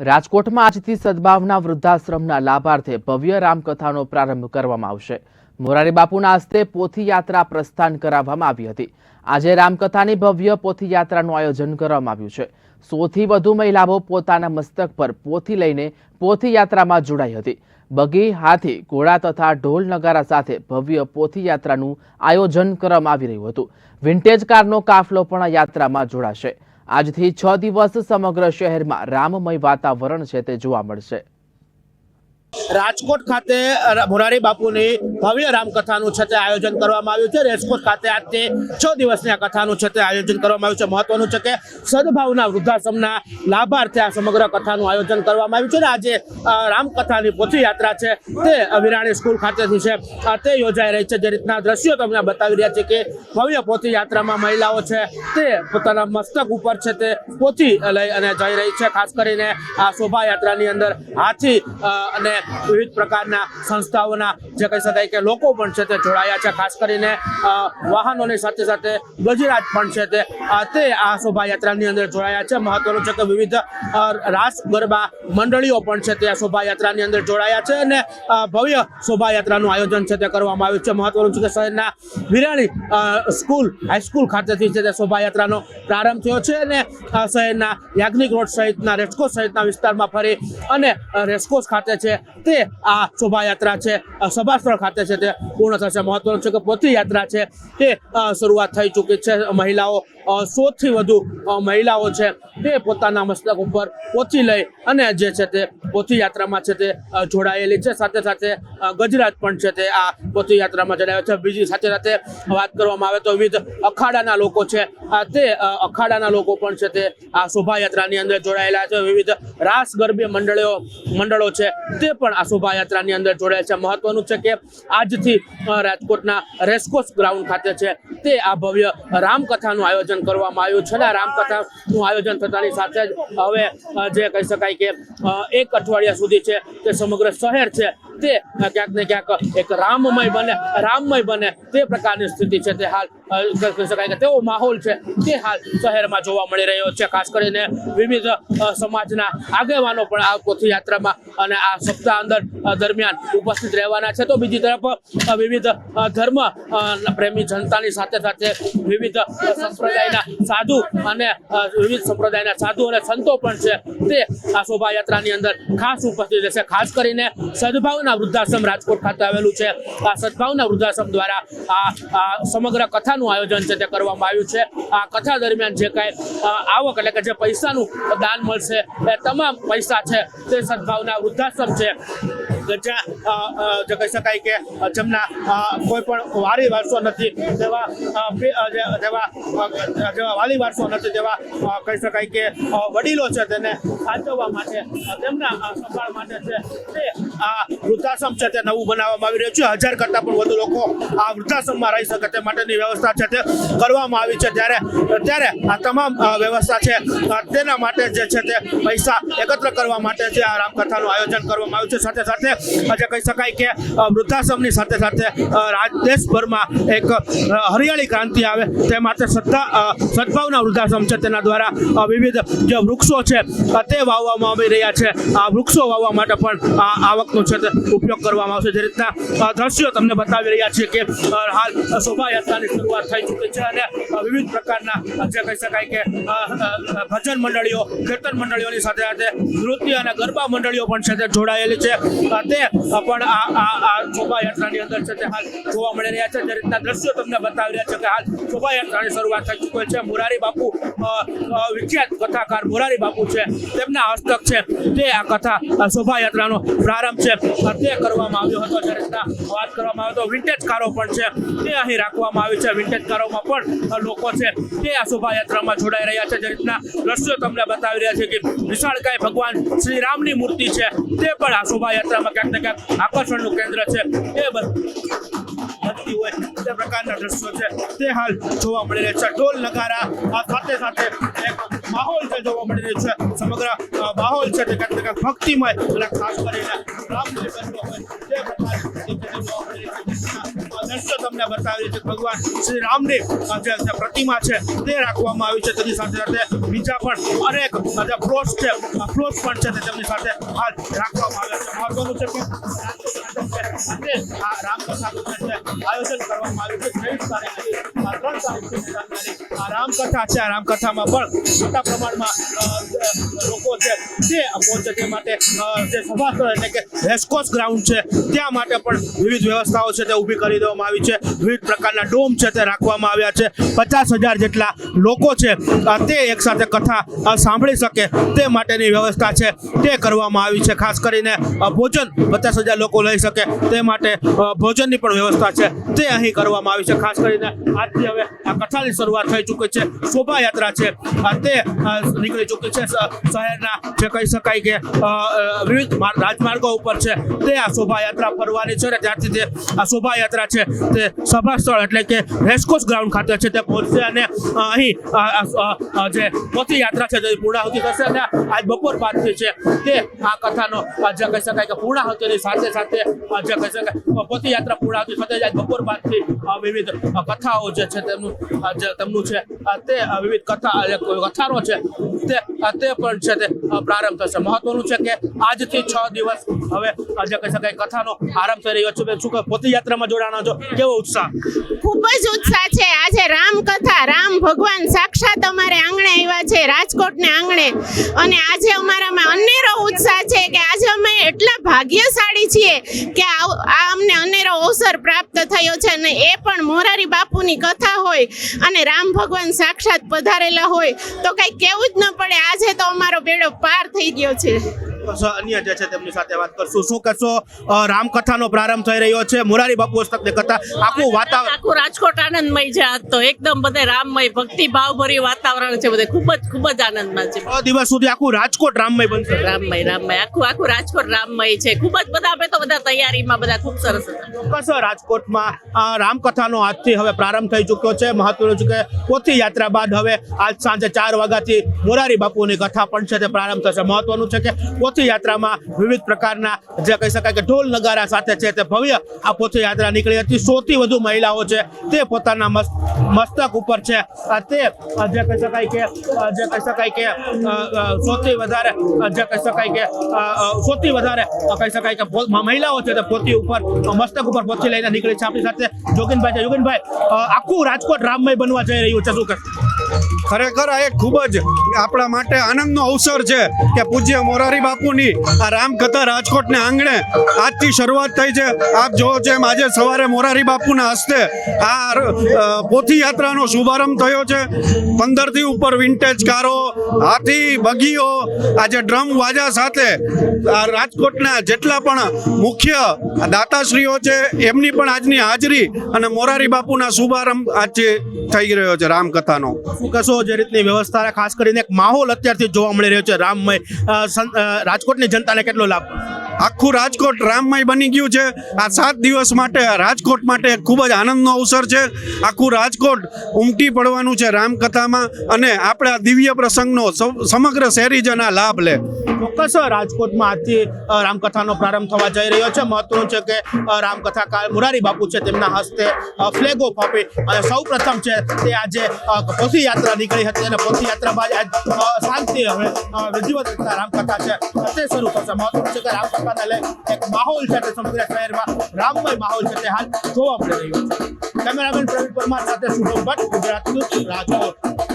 રાજકોટમાં આજથી સદભાવના વૃદ્ધાશ્રમના લાભાર્થે ભવ્ય રામકથાનો પ્રારંભ કરવામાં આવશે. મોરારી બાપુના હસ્તે પોથી યાત્રા પ્રસ્થાન કરાવવામાં આવી હતી. આજે રામકથાની ભવ્ય પોથીયાત્રાનું આયોજન કરવામાં આવ્યું છે. સોથી વધુ મહિલાઓ પોતાના મસ્તક પર પોથી લઈને પોથીયાત્રામાં જોડાઈ હતી. બગી, હાથી, ઘોડા તથા ઢોલ નગારા સાથે ભવ્ય પોથીયાત્રાનું આયોજન કરવામાં આવી રહ્યું હતું. વિન્ટેજ કારનો કાફલો પણ યાત્રામાં જોડાશે. આજથી છ દિવસ સમગ્ર શહેરમાં રામમય વાતાવરણ છે તે જોવા મળશે. રાજકોટ ખાતે મોરારી બાપુની ભવ્ય રામકથાનું છે તે આયોજન કરવામાં આવ્યું છે. રાજકોટ ખાતે આજથી છ દિવસની આ કથાનું છે તે આયોજન કરવામાં આવ્યું છે. મહત્વનું છે કે સદભાવના વૃદ્ધાશ્રમના લાભાર્થે આ સમગ્ર કથાનું આયોજન કરવામાં આવ્યું છે. અને આજે રામકથાની પોથી યાત્રા છે તે વિરાણી સ્કૂલ ખાતેથી છે. તે યોજાઈ રહી છે. જે રીતના દ્રશ્યો તમને બતાવી રહ્યા છે કે ભવ્ય પોથી યાત્રામાં મહિલાઓ છે તે પોતાના મસ્તક ઉપર છે તે પોથી લઈ અને જઈ રહી છે. ખાસ કરીને આ શોભાયાત્રાની અંદર હાથી અ, વિવિધ પ્રકારના સંસ્થાઓના, જે કહી શકાય કે લોકો પણ છે તે જોડાયા છે, ખાસ કરીને વાહનોની સાથે સાથે ગજરાત પણ છે તે તે આ શોભાયાત્રાની અંદર જોડાયા છે. મહત્વનું છે કે વિવિધ રાસ ગરબા મંડળીઓ પણ છે તે આ શોભાયાત્રાની અંદર જોડાયા છે અને ભવ્ય શોભાયાત્રાનું આયોજન છે તે કરવામાં આવ્યું છે. મહત્વનું છે કે શહેરના વિરાણી સ્કૂલ હાઈસ્કૂલ ખાતેથી છે તે શોભાયાત્રાનો પ્રારંભ થયો છે અને શહેરના યાજ્ઞિક રોડ સહિતના રેસકોસ સહિતના વિસ્તારમાં ફરી અને રેસકોસ ખાતે છે તે આ શોભાયાત્રા છે. સભાસ્થળ ખાતે છે તે. પૂર્ણ થશે. મહત્વનું છે કે પોથી યાત્રા છે. તે શરૂઆત થઈ ચૂકી છે. મહિલાઓ સૌથી વધુ મહિલાઓ છે તે પોતાના મસ્તક ઉપર પોથી લઈ અને જે છે તે પોથી યાત્રામાં છે તે જોડાયેલી છે. સાથે સાથે ગજરાત પણ છે તે આ પોથી યાત્રામાં જોડાયો છે. બીજી સાથે સાથે વાત કરવામાં આવે તો વિવિધ અખાડાના લોકો છે. તે અખાડાના લોકો પણ છે તે આ શોભાયાત્રાની અંદર જોડાયેલા છે. વિવિધ રાસ ગરબી મંડળીઓ, મંડળો છે તે પણ આ શોભાયાત્રાની અંદર જોડાયા છે. મહત્વનું છે કે આજથી રાજકોટના રેસકોસ ગ્રાઉન્ડ ખાતે છે તે આ ભવ્ય રામકથાનું આયોજન કરવામાં આવ્યું છે અને આ રામકથાનું આયોજન થતાની સાથે જ હવે જે કહી શકાય કે એક અઠવાડિયા સુધી છે તે સમગ્ર શહેર છે તે ક્યાંક ને ક્યાંક એક રામમય બને રામમય બને. તે પ્રકારની સ્થિતિ છે તે હાલ કહી શકાય કે તેવો માહોલ છે તે હાલ શહેરમાં જોવા મળી રહ્યો છે. ખાસ કરીને વિવિધ સમાજના આગેવાનો પણ આ પોથયાત્રામાં અને આ સપ્તાહ અંદર દરમિયાન ઉપસ્થિત રહેવાના છે. તો બીજી તરફ વિવિધ ધર્મ પ્રેમી જનતાની સાથે સાથે વિવિધ સંપ્રદાયના સાધુ અને વિવિધ સંપ્રદાયના સાધુ અને સંતો પણ છે તે આ શોભાયાત્રાની અંદર ખાસ ઉપસ્થિત રહેશે. ખાસ કરીને સદભાવના વૃદ્ધાશ્રમ રાજકોટ ખાતે આવેલું છે. આ સદભાવના વૃદ્ધાશ્રમ દ્વારા આ સમગ્ર કથાનું આયોજન છે તે કરવામાં આવ્યું છે. આ કથા દરમિયાન જે કાંઈ આવક એટલે કે જે પૈસાનું દાન મળશે, એ તમામ પૈસા છે તે સદભાવના વૃદ્ધાશ્રમ છે. જ્યાં કહી શકાય કે જેમના કોઈ પણ વારી વારસો નથી તેવા જેવા જેવા વાલી વારસો નથી તેવા કહી શકાય કે વડીલો છે તેને સાચવવા માટે તેમના સંભાળ માટે છે તે આ વૃદ્ધાશ્રમ છે તે નવું બનાવવામાં આવી રહ્યું છે. હજાર કરતાં પણ વધુ લોકો આ વૃદ્ધાશ્રમમાં રહી શકે તે માટેની વ્યવસ્થા છે તે કરવામાં આવી છે. ત્યારે ત્યારે આ તમામ વ્યવસ્થા છે તેના માટે જે છે તે પૈસા એકત્ર કરવા માટે જે આ રામકથાનું આયોજન કરવામાં આવ્યું છે. સાથે સાથે આજે કહી શકાય કે વૃદ્ધાશ્રમની સાથે સાથે દેશભરમાં એક હરિયાળી ક્રાંતિ આવે તે માટે સત્તા સદભાવના વૃદ્ધાશ્રમ છે તેના દ્વારા વિવિધ જે વૃક્ષો છે તે વાવવામાં આવી રહ્યા છે. આ વૃક્ષો વાવવા માટે પણ આ આવકનો છે તે ઉપયોગ કરવામાં આવશે. જે રીતના દ્રશ્યો તમને બતાવી રહ્યા છે કે હાલ શોભાયાત્રાની શરૂઆત થઈ ચૂકી છે અને વિવિધ પ્રકારના જે કહી શકાય કે ભજન મંડળીઓ, કીર્તન મંડળીઓની સાથે સાથે નૃત્ય અને ગરબા મંડળીઓ પણ છે તે જોડાયેલી છે. તે પણ આ આ શોભાયાત્રાની અંદર છે તે હાલ જોવા મળી રહ્યા છે. જે રીતના દ્રશ્યો તમને બતાવી રહ્યા છે કે હાલ શોભાયાત્રાની શરૂઆત થઈ ચૂકી છે. મોરારી બાપુ વિખ્યાત કથાકાર મોરારી બાપુ છે. તેમના હસ્તક છે તે આ કથા શોભાયાત્રાનો પ્રારંભ છે તે કરવામાં આવ્યો હતો જ્યારે વાત કરવામાં આવે તો વિન્ટેજ કારો પણ છે, તે અહીં રાખવામાં આવી છે. વિન્ટેજ કારોમાં પણ લોકો છે, તે આ શોભાયાત્રામાં જોડાઈ રહ્યા છે. જે રીતના દ્રશ્યો તમને બતાવી રહ્યા છે કે વિશાળકાય ભગવાન શ્રી રામની મૂર્તિ છે, તે પણ આ શોભાયાત્રામાં ક્યાંક ને ક્યાંક આકર્ષણનું કેન્દ્ર છે. એ બધું બનતી હોય, તે પ્રકારના દ્રશ્યો છે, તે હાલ જોવા મળી રહ્યા છે. ઢોલ નગારા, આ સાથે સાથે એક માહોલ છે જોવા મળી રહ્યો છે. સમગ્ર માહોલ છે તે ક્યાંક ભક્તિમય અને ખાસ કરીને તમને બતાવી છે ભગવાન શ્રી રામની જે પ્રતિમા છે તે રાખવામાં આવી છે તેની સાથે સાથે બીજા પણ અનેક જે ફ્લોટ્સ છે ફ્લોટ્સ પણ છે તે તેમની સાથે હાલ રાખવામાં આવ્યા છે મહત્વનું છે કે આજે આ રામ જે આયોજન કરવામાં આવ્યું છે. તારીખથી આ રામકથા છે આ રામકથામાં પણ મોટા પ્રમાણમાં લોકો છે તે પહોંચે તે માટે જે સભાસ્થળ એટલે કે રેસકોર્સ ગ્રાઉન્ડ છે, ત્યાં માટે પણ વિવિધ વ્યવસ્થાઓ છે તે ઊભી કરી દેવામાં આવી છે. વિવિધ પ્રકારના ડોમ છે તે રાખવામાં આવ્યા છે. પચાસ હજાર જેટલા લોકો છે તે એકસાથે કથા સાંભળી શકે તે માટેની વ્યવસ્થા છે તે કરવામાં આવી છે. ખાસ કરીને ભોજન પચાસ હજાર લોકો લઈ શકે તે માટે ભોજનની પણ વ્યવસ્થા છે તે અહીં કરવામાં આવી છે. ખાસ કરીને આજથી હવે આ કથાની શરૂઆત થઈ ચૂકી છે. શોભાયાત્રા છે. તે નીકળી ચૂકી છે. શહેરના, જે કહી શકાય કે વિવિધ રાજમાર્ગો ઉપર છે. તે આ શોભાયાત્રા ફરવાની છે ને ત્યારથી તે આ શોભાયાત્રા છે તે સભા સ્થળ એટલે કે રેસકોર્સ ગ્રાઉન્ડ ખાતે છે તે પહોંચશે અને અહીં જે પથયાત્રા છે તે પૂર્ણાહુતિ થશે અને આજ બપોર બાદથી છે તે આ કથાનો જે કહી શકાય કે પૂર્ણાહુતિની સાથે સાથે જે કહી શકાય પથયાત્રા પૂર્ણાહુતિ સાથે આજ બપોર બાદથી વિવિધ કથાઓ જે છે તેમનું જે તેમનું છે તે વિવિધ કથા કથાનો છે તે તે પણ છે તે પ્રારંભ થશે. મહત્વનું છે કે આજથી છ દિવસ હવે જે કહી શકાય કથાનો આરંભ થઈ રહ્યો છે. શું પથયાત્રામાં જોડાણા છો? કેવો ઉત્સાહ? ખૂબ જ ઉત્સાહ છે. આજે રામકથા, રામ ભગવાન સાક્ષાત અમારે આંગણે આવ્યા છે, રાજકોટને આંગણે. અને આજે અમારામાં અનેરો ઉત્સાહ છે કે આજે અમે એટલા ભાગ્યશાળી છીએ કે આ અમને અનેરો અવસર પ્રાપ્ત થયો છે અને એ પણ મોરારી બાપુની કથા હોય અને રામ ભગવાન સાક્ષાત પધારેલા હોય તો કંઈ કેવું જ ન પડે. આજે તો અમારો બેડો પાર થઈ ગયો છે. અન્ય જે છે તેમની સાથે વાત કરશું. શું કરશો રામકથાનો પ્રારંભ થઈ રહ્યો છે? મોરારી બાપુ હસ્તકની કથા આખું વાતાવરણ આખું રાજકોટ આનંદમય છે આજ તો. એકદમ બધે રામમય ભક્તિ ભાવભર્યું વાતાવરણ છે બધે. ખૂબ જ ખૂબ જ આનંદમાં છે. છ દિવસ સુધી આખું રાજકોટ રામમય બનશે. રામમય રામમય. આખું આખું રાજકોટ રામમય છે. ખૂબ જ બધા અમે તો બધા તૈયારીમાં બધા ખૂબ સરસ કશો ચોક્કસ રાજકોટમાં રામકથાનો આજથી હવે પ્રારંભ થઈ ચૂક્યો છે. મહત્વનું છે કે પોથી યાત્રા બાદ હવે આજ સાંજે ચાર વાગ્યાથી મોરારી બાપુની કથા પણ છે તે પ્રારંભ થશે. મહત્વનું છે કે પોથી યાત્રામાં વિવિધ પ્રકારના જે કહી શકાય કે ઢોલ નગારા સાથે છે તે ભવ્ય આ પોથયાત્રા નીકળી હતી. સોથી વધુ મહિલાઓ છે તે પોતાના મસ્તક ઉપર છે. તે જે કહી શકાય કે જે કહી શકાય કે સૌથી વધારે જે કહી શકાય કે સૌથી વધારે કહી શકાય કે મહિલાઓ છે તે પોતી ઉપર મસ્તક ઉપર પોતી લઈને નીકળી છે. આપણી સાથે જોગીનભાઈ છે. જોગીનભાઈ આખું રાજકોટ રામમય બનવા જઈ રહ્યું છે. શું કહેશો? ખરેખર આ એક ખૂબ જ આપણા માટે આનંદનો અવસર છે કે પૂજ્ય મોરારી બાપુની આ રામકથા રાજકોટને આંગણે આજથી શરૂઆત થઈ છે. આપ જોવો એમ આજે સવારે મોરારી બાપુના હસ્તે આ પોથી યાત્રાનો શુભારંભ થયો છે. પંદરથી ઉપર વિન્ટેજ કારો, હાથી બગીઓ આજે ડ્રમ વાજા સાથે આ રાજકોટના જેટલા પણ મુખ્ય દાતાશ્રીઓ છે, એમની પણ આજની હાજરી અને મોરારી બાપુના શુભારંભ આજે થઈ રહ્યો છે રામકથાનો. શું કહેશો જે રીતની વ્યવસ્થા ખાસ કરીને એક માહોલ અત્યારથી જોવા મળી રહ્યો છે. રામમય રાજકોટની જનતાને કેટલો લાભ? આખું રાજકોટ રામમય બની ગયું છે. આ સાત દિવસ માટે રાજકોટ માટે ખૂબ જ આનંદનો અવસર છે. આખું રાજકોટ ઉમટી પડવાનું છે રામકથામાં અને આપણે આ દિવ્ય પ્રસંગનો સમગ્ર શહેરીજન આ લાભ લે. ચોક્કસ રાજકોટમાં આજથી રામકથાનો પ્રારંભ થવા જઈ રહ્યો છે. મહત્વનું છે કે રામકથાકાર મુરારી બાપુ છે તેમના હસ્તે ફ્લેગો ફાપી અને સૌ પ્રથમ છે તે આજે પોથી યાત્રા નીકળી હતી અને પોથી યાત્રા આજ શાંતિ હવે વિધિવત રીતના રામકથા છે. તે શરૂ થશે મહત્વનું છે કે રામકથાને લઈ એક માહોલ છે તે સમગ્ર શહેરમાં રામમય માહોલ છે તે હાલ જોવા મળી રહ્યો છે. કેમેરામેન પ્રવીણ પરમાર સાથે શુભમ ભટ્ટ ગુજરાત ન્યૂઝ રાજકોટ